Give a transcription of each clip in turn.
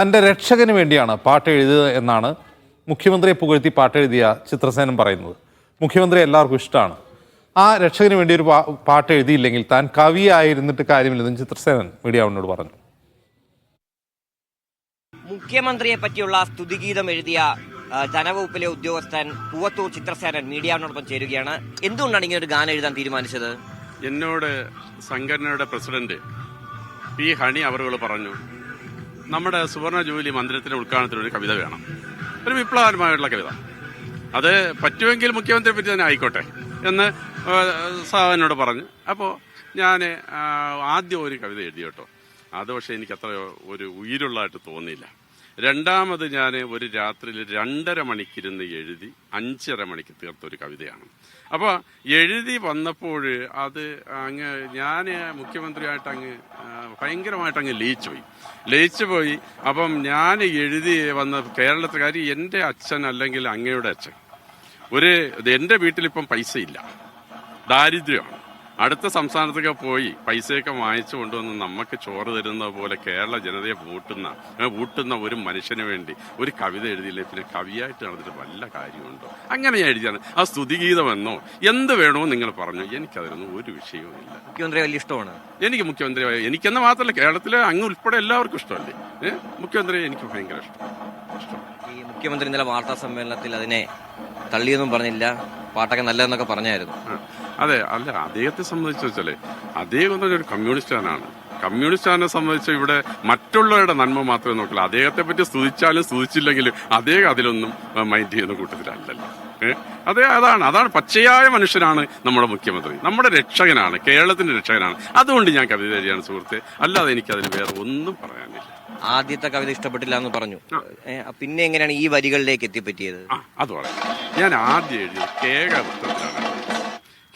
തന്റെ രക്ഷകന് വേണ്ടിയാണ് പാട്ട് എഴുതിയത് എന്നാണ് മുഖ്യമന്ത്രിയെ പുകഴ്ത്തി പാട്ടെഴുതിയ ചിത്രസേനൻ പറയുന്നത്. മുഖ്യമന്ത്രി എല്ലാവർക്കും ഇഷ്ടമാണ്. ആ രക്ഷകന് വേണ്ടി ഒരു പാട്ട് എഴുതിയില്ലെങ്കിൽ താൻ കവിയായിരുന്നിട്ട് കാര്യമില്ലെന്നും ചിത്രസേനൻ മീഡിയ വണ്ണോട് പറഞ്ഞു. മുഖ്യമന്ത്രിയെ പറ്റിയുള്ള സ്തുതിഗീതം എഴുതിയ ധനവകുപ്പിലെ ഉദ്യോഗസ്ഥൻ പൂവത്തൂർ ചിത്രസേനൻ മീഡിയാവിനോടൊപ്പം ചേരുകയാണ്. എന്തുകൊണ്ടാണ് ഇങ്ങനെ ഒരു ഗാനം എഴുതാൻ തീരുമാനിച്ചത്? എന്നോട് സംഘടനയുടെ പ്രസിഡന്റ് പി ഹണി അവറുകൾ പറഞ്ഞു നമ്മുടെ സുവർണ ജൂബിലി മന്ദിരത്തിന്റെ ഉദ്ഘാടനത്തിന് ഒരു കവിത വേണം. ഒരു വിപ്ലവകരമായിട്ടുള്ള കവിത. അത് പറ്റുമെങ്കിൽ മുഖ്യമന്ത്രിയെ പറ്റി തന്നെ ആയിക്കോട്ടെ എന്ന് സാവനോട് പറഞ്ഞു. അപ്പോൾ ഞാൻ ആദ്യം ഒരു കവിത എഴുതി കേട്ടോ. അത് പക്ഷേ എനിക്ക് അത്ര ഒരു ഉയിരുള്ളതായിട്ട് തോന്നിയില്ല. രണ്ടാമത് ഞാൻ ഒരു രാത്രിയിൽ രണ്ടര മണിക്കിരുന്ന് എഴുതി അഞ്ചര മണിക്ക് തീർത്ത ഒരു കവിതയാണ്. അപ്പോൾ എഴുതി വന്നപ്പോൾ അത് അങ്ങ് ഞാൻ മുഖ്യമന്ത്രിയായിട്ട് അങ്ങ് ഭയങ്കരമായിട്ട് അങ്ങ് ലയിച്ചു പോയി ലയിച്ചു പോയി അപ്പം ഞാൻ എഴുതി വന്ന കേരളത്തിൽ എന്റെ അച്ഛൻ അല്ലെങ്കിൽ അങ്ങയുടെ അച്ഛൻ. ഒരു എന്റെ വീട്ടിലിപ്പം പൈസ ഇല്ല ദാരിദ്ര്യമാണ്. അടുത്ത സംസ്ഥാനത്തൊക്കെ പോയി പൈസയൊക്കെ വാങ്ങിച്ചു കൊണ്ടുവന്ന് നമുക്ക് ചോറ് തരുന്ന പോലെ കേരള ജനതയെ വൂട്ടുന്ന വൂട്ടുന്ന ഒരു മനുഷ്യന് വേണ്ടി ഒരു കവിത എഴുതിയില്ലേ? പിന്നെ കവിയായിട്ട് നടന്നിട്ട് വല്ല കാര്യമുണ്ടോ? അങ്ങനെ ഞാൻ എഴുതിയാണ്. ആ സ്തുതിഗീതമെന്നോ എന്ത് വേണോ നിങ്ങൾ പറഞ്ഞു. എനിക്കതിനൊന്നും ഒരു വിഷയവും ഇല്ല. മുഖ്യമന്ത്രി വലിയ ഇഷ്ടമാണ്. എനിക്ക് മുഖ്യമന്ത്രി എനിക്കെന്ന് മാത്രമല്ല കേരളത്തിലെ അങ്ങ് ഉൾപ്പെടെ എല്ലാവർക്കും ഇഷ്ടമല്ലേ? മുഖ്യമന്ത്രി എനിക്ക് ഭയങ്കര ഇഷ്ടം. ഈ മുഖ്യമന്ത്രി ഇന്നലെ വാർത്താ സമ്മേളനത്തിൽ അതിനെ തള്ളിയൊന്നും പറഞ്ഞില്ല. പാട്ടൊക്കെ നല്ലതെന്നൊക്കെ പറഞ്ഞായിരുന്നു. അതെ അല്ല അദ്ദേഹത്തെ സംബന്ധിച്ച് വെച്ചാലേ അദ്ദേഹം എന്ന് ഒരു കമ്മ്യൂണിസ്റ്റാനാണ് കമ്മ്യൂണിസ്റ്റാനെ സംബന്ധിച്ച് ഇവിടെ മറ്റുള്ളവരുടെ നന്മ മാത്രമേ നോക്കില്ല. അദ്ദേഹത്തെ പറ്റി സ്തുതിച്ചാലും സ്തുതിച്ചില്ലെങ്കിലും അദ്ദേഹം അതിലൊന്നും മൈൻഡ് ചെയ്യുന്ന കൂട്ടത്തിലല്ലല്ലോ? അതെ അതാണ് അതാണ് പച്ചയായ മനുഷ്യനാണ് നമ്മുടെ മുഖ്യമന്ത്രി. നമ്മുടെ രക്ഷകനാണ് കേരളത്തിന്റെ രക്ഷകനാണ്. അതുകൊണ്ട് ഞാൻ കവിത എഴുതിയാണ് സുഹൃത്തെ. അല്ലാതെ എനിക്ക് അതിന് വേറെ ഒന്നും പറയാനില്ല. ആദ്യത്തെ കവിത ഇഷ്ടപ്പെട്ടില്ല എന്ന് പറഞ്ഞു. പിന്നെ എങ്ങനെയാണ് ഈ വരികളിലേക്ക് എത്തിപ്പറ്റിയത്? അത് പറയാം. ഞാൻ ആദ്യം എഴുതിയത് കേകവൃത്തത്തിലാണ്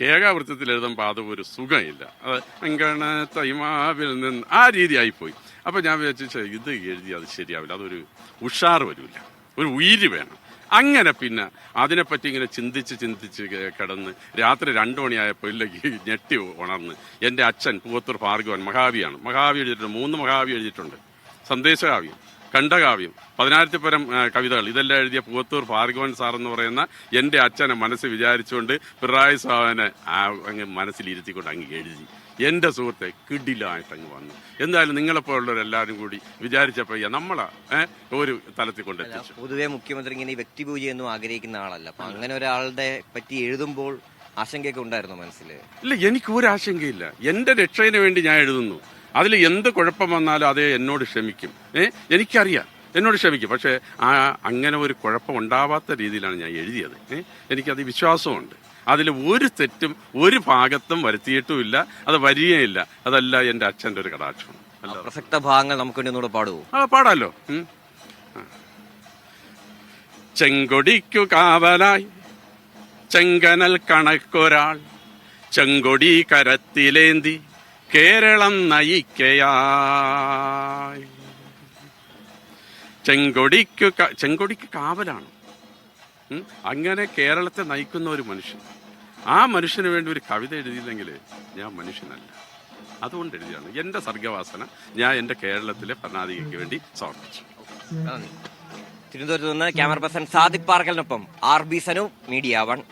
കേകാവൃത്തത്തിൽ എഴുതുമ്പോൾ അത് ഒരു സുഖമില്ല. അത് അങ്കണ തൈമാവിൽ നിന്ന് ആ രീതി ആയിപ്പോയി അപ്പൊ ഞാൻ വിചാരിച്ചു "ഛെ, ഇത് എഴുതി അത് ശരിയാവില്ല. അതൊരു ഉഷാർ വരില്ല. ഒരു ഉയിര് വേണം. അങ്ങനെ പിന്നെ അതിനെപ്പറ്റി ഇങ്ങനെ ചിന്തിച്ച് ചിന്തിച്ച് കിടന്ന് രാത്രി രണ്ടു മണിയായപ്പോൾ ഇല്ലെങ്കിൽ ഞെട്ടി ഉണർന്ന് എന്റെ അച്ഛൻ പൂവത്തൂർ ഭാർഗവൻ മഹാവിയാണ്. മഹാവി എഴുതിയിട്ടുണ്ട്. മൂന്ന് മഹാവി എഴുതിയിട്ടുണ്ട്. സന്ദേശകാവ്യം. ഖണ്ഡകാവ്യം പതിനായിരത്തി പരം കവിതകൾ. ഇതെല്ലാം എഴുതിയ പൂവത്തൂർ ഭാർഗവൻ സാർ എന്ന് പറയുന്ന എന്റെ അച്ഛനെ മനസ്സ് വിചാരിച്ചുകൊണ്ട് പിണറായി സാഹനെ അങ്ങ് മനസ്സിലിരുത്തിക്കൊണ്ട് അങ്ങ് എഴുതി. എന്റെ സുഹൃത്തെ കിടിലായിട്ട് അങ്ങ് വന്നു. എന്തായാലും നിങ്ങളെപ്പോലുള്ളവരെല്ലാവരും കൂടി വിചാരിച്ചപ്പോൾ "യ്യ, നമ്മളാ ഒരു തലത്തിൽ കൊണ്ടെത്തിച്ചു പൊതുവേ മുഖ്യമന്ത്രി ഇങ്ങനെ വ്യക്തിപൂജയൊന്നും ആഗ്രഹിക്കുന്ന ആളല്ല. അപ്പൊ അങ്ങനെ ഒരാളുടെ പറ്റി എഴുതുമ്പോൾ ആശങ്കയൊക്കെ ഉണ്ടായിരുന്നു മനസ്സിൽ ഇല്ല എനിക്ക് ഒരു ആശങ്കയില്ല. എന്റെ രക്ഷയിന് വേണ്ടി ഞാൻ എഴുതുന്നു. അതിൽ എന്ത് കുഴപ്പം വന്നാലും അത് എന്നോട് ക്ഷമിക്കും. ഏ? എനിക്കറിയാം. എന്നോട് ക്ഷമിക്കും. പക്ഷേ ആ അങ്ങനെ ഒരു കുഴപ്പം ഉണ്ടാവാത്ത രീതിയിലാണ് ഞാൻ എഴുതിയത്. ഏ? എനിക്കത് വിശ്വാസമുണ്ട് അതിൽ ഒരു തെറ്റും ഒരു ഭാഗത്തും വരുത്തിയിട്ടുമില്ല. അത് വരികയില്ല. അതല്ല എന്റെ അച്ഛന്റെ ഒരു കടാക്ഷം. പ്രസക്ത ഭാഗങ്ങൾ നമുക്ക് വേണ്ടി പാടുവോ? ആ പാടാലോ. ചെങ്കൊടിക്കു കാവലായി. ചെങ്കനൽ കണക്കൊരാൾ. ചെങ്കൊടി കരത്തിലേന്തി. കേരളം നയിക്കയായി. ചെങ്കൊടിക്ക് ചെങ്കൊടിക്ക് കാവലാണ്. അങ്ങനെ കേരളത്തെ നയിക്കുന്ന ഒരു മനുഷ്യൻ. ആ മനുഷ്യന് വേണ്ടി ഒരു കവിത എഴുതിയില്ലെങ്കിൽ ഞാൻ മനുഷ്യനല്ല. അതുകൊണ്ട് എഴുതിയാണ്. എന്റെ സർഗവാസന ഞാൻ എന്റെ കേരളത്തിലെ ഭരണാധികൾക്ക് വേണ്ടി സമർപ്പിച്ചു. തിരുവനന്തപുരത്ത് നിന്ന് camera person Sadiq പാർക്കലിനൊപ്പം R B Sanu media one.